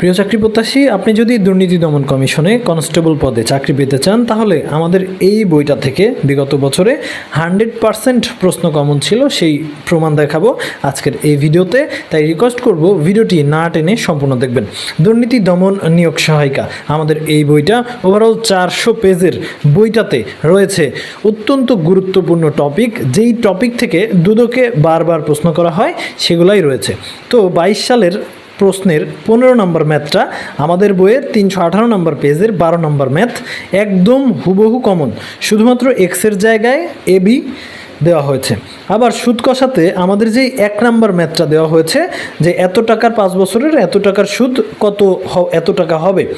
প্রিয় চাকরি প্রত্যাশী, আপনি যদি দুর্নীতি দমন কমিশনে কনস্টেবল পদে চাকরি পেতে চান, তাহলে আমাদের এই বইটা থেকে বিগত বছরে হান্ড্রেড পারসেন্ট প্রশ্ন কমন ছিল, সেই প্রমাণ দেখাবো আজকের এই ভিডিওতে। তাই রিকোয়েস্ট করব ভিডিওটি না টেনে সম্পূর্ণ দেখবেন। দুর্নীতি দমন নিয়োগ সহায়িকা, আমাদের এই বইটা। ওভারঅল চারশো পেজের বইটাতে রয়েছে অত্যন্ত গুরুত্বপূর্ণ টপিক যেই টপিক থেকে দুদকে বারবার প্রশ্ন করা হয়, সেগুলাই রয়েছে। তো বাইশ সালের প্রশ্নের পনেরো নম্বর ম্যাথটা, আমাদের বইয়ের তিনশো আঠারো নম্বর পেজের বারো নম্বর ম্যাথ, একদম হুবহু কমন শুধুমাত্র এক্সের জায়গায় এ বি দেওয়া হয়েছে। আবার সুদ কষাতে আমাদের যেই এক নাম্বার ম্যাথটা দেওয়া হয়েছে যে এত টাকার পাঁচ বছরের এত টাকার সুদ কত এত টাকা হবে।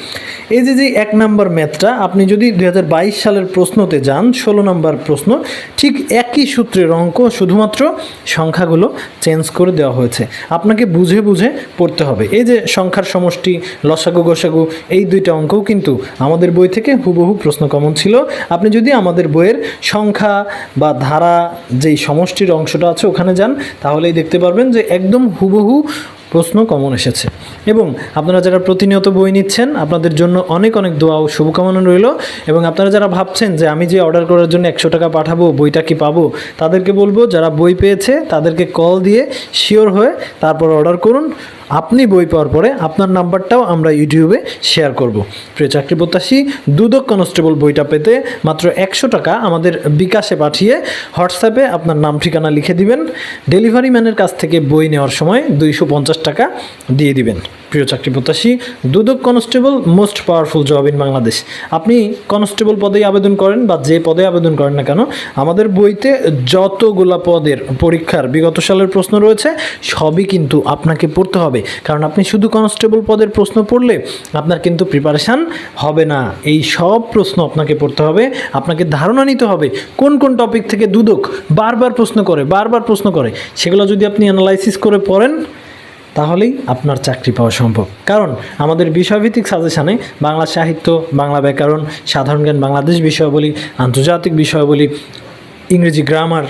এই যে যে এক নাম্বার ম্যাথটা, আপনি যদি দু হাজার বাইশ সালের প্রশ্নতে যান, ষোলো নাম্বার প্রশ্ন, ঠিক একই সূত্রের অঙ্ক শুধুমাত্র সংখ্যাগুলো চেঞ্জ করে দেওয়া হয়েছে। আপনাকে বুঝে বুঝে পড়তে হবে। এই যে সংখ্যার সমষ্টি, লসাগু, গোসাগু, এই দুইটা অঙ্কও কিন্তু আমাদের বই থেকে হুবহু প্রশ্ন কমন ছিল। আপনি যদি আমাদের বইয়ের সংখ্যা বা ধারা যেই সমষ্টির অংশটা আছে ওখানে যান, তাহলেই দেখতে পারবেন যে একদম হুবহু প্রশ্ন কমন এসেছে। এবং আপনারা যারা প্রতিনিয়ত বই নিচ্ছেন, আপনাদের জন্য অনেক অনেক দোয়া ও শুভকামনা রইল। এবং আপনারা যারা ভাবছেন যে আমি যে অর্ডার করার জন্য একশো টাকা পাঠাবো, বইটা কি পাবো, তাদেরকে বলব, যারা বই পেয়েছে, তাদেরকে কল দিয়ে শিওর হয়ে তারপর অর্ডার করুন। আপনি বই পাওয়ার পরে আপনার নাম্বারটাও আমরা ইউটিউবে শেয়ার করব। প্রিয় চাকরি প্রত্যাশী, দুদক কনস্টেবল বইটা পেতে মাত্র একশো টাকা আমাদের বিকাশে পাঠিয়ে হোয়াটসঅ্যাপে আপনার নাম, ঠিকানা লিখে দিবেন। ডেলিভারি ম্যানের কাছ থেকে বই নেওয়ার সময় দুইশো পঞ্চাশ টাকা দিয়ে দিবেন। প্রিয় চাকরি প্রত্যাশী, Dudak constable most powerful job in Bangladesh আপনি কনস্টেবল পদেই আবেদন করেন বা যে পদে আবেদন করেন না কেন, আমাদের বইতে যতগুলা পদের পরীক্ষার বিগত সালের প্রশ্ন রয়েছে, সবই কিন্তু আপনাকে পড়তে হবে। কারণ আপনি শুধু কনস্টেবল পদের প্রশ্ন পড়লে আপনার কিন্তু প্রিপারেশান হবে না। এই সব প্রশ্ন আপনাকে পড়তে হবে, আপনাকে ধারণা নিতে হবে কোন কোন টপিক থেকে দুদক বারবার প্রশ্ন করে, বারবার প্রশ্ন করে। সেগুলো যদি আপনি অ্যানালাইসিস করে পড়েন, তাহলেই আপনার চাকরি পাওয়া সম্ভব। কারণ আমাদের বিষয়ভিত্তিক সাজেশানে বাংলা সাহিত্য, বাংলা ব্যাকরণ, সাধারণ জ্ঞান, বাংলাদেশ বিষয়াবলী, আন্তর্জাতিক বিষয়াবলী, ইংরেজি গ্রামার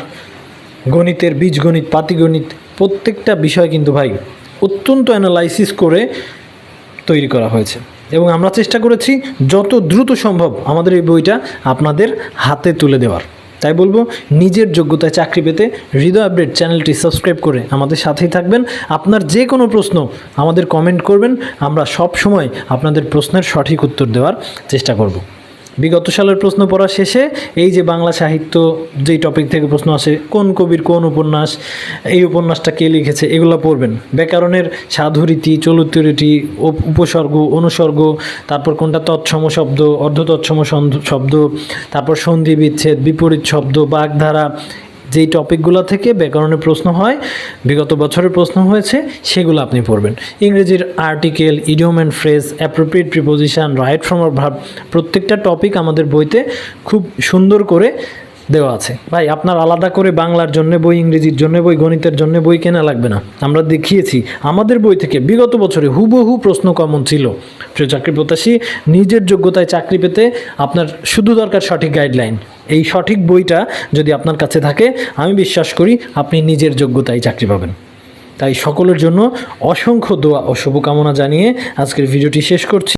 গণিতের বীজগণিত, পাতিগণিত, প্রত্যেকটা বিষয় কিন্তু ভাই অত্যন্ত অ্যানালাইসিস করে তৈরি করা হয়েছে। এবং আমরা চেষ্টা করেছি যত দ্রুত সম্ভব আমাদের এই বইটা আপনাদের হাতে তুলে দেওয়ার। তাই বলব, নিজের যোগ্যতায় চাকরি পেতে হৃদয় আপডেট চ্যানেলটি সাবস্ক্রাইব করে আমাদের সাথেই থাকবেন। আপনার যে কোনো প্রশ্ন আমাদের কমেন্ট করবেন। আমরা সব সময় আপনাদের প্রশ্নের সঠিক উত্তর দেওয়ার চেষ্টা করব। বিগত সালের প্রশ্ন পড়া শেষে এই যে বাংলা সাহিত্য যেই টপিক থেকে প্রশ্ন আসে, কোন কবির কোন উপন্যাস, এই উপন্যাসটা কে লিখেছে, এগুলো পড়বেন। ব্যাকরণের সাধুরীতি চলুত্তরীতি উপ- উপসর্গ, অনুসর্গ, তারপর কোনটা তৎসম শব্দ অর্ধ তৎসম শব্দ, তারপর সন্ধি বিচ্ছেদ বিপরীত শব্দ, বাগধারা যেই টপিকগুলো থেকে ব্যাকরণের প্রশ্ন হয়, বিগত বছরের প্রশ্ন হয়েছে, সেগুলো আপনি পড়বেন। ইংরেজির article idiom and phrase, appropriate preposition, right from verb, প্রত্যেকটা টপিক আমাদের বইতে খুব সুন্দর করে দেওয়া আছে। ভাই, আপনার আলাদা করে বাংলার জন্য বই, ইংরেজির জন্য বই, গণিতের জন্য বই কেনা লাগবে না। আমরা দেখিয়েছি, আমাদের বই থেকে বিগত বছরে হুবহু প্রশ্ন কমন ছিল। প্রিয় চাকরি প্রত্যাশী, নিজের যোগ্যতায় চাকরি পেতে আপনার শুধু দরকার সঠিক গাইডলাইন এই সঠিক বইটা যদি আপনার কাছে থাকে, আমি বিশ্বাস করি আপনি নিজের যোগ্যতায় চাকরি পাবেন। তাই সকলের জন্য অসংখ্য দোয়া ও শুভকামনা জানিয়ে আজকের ভিডিওটি শেষ করছি।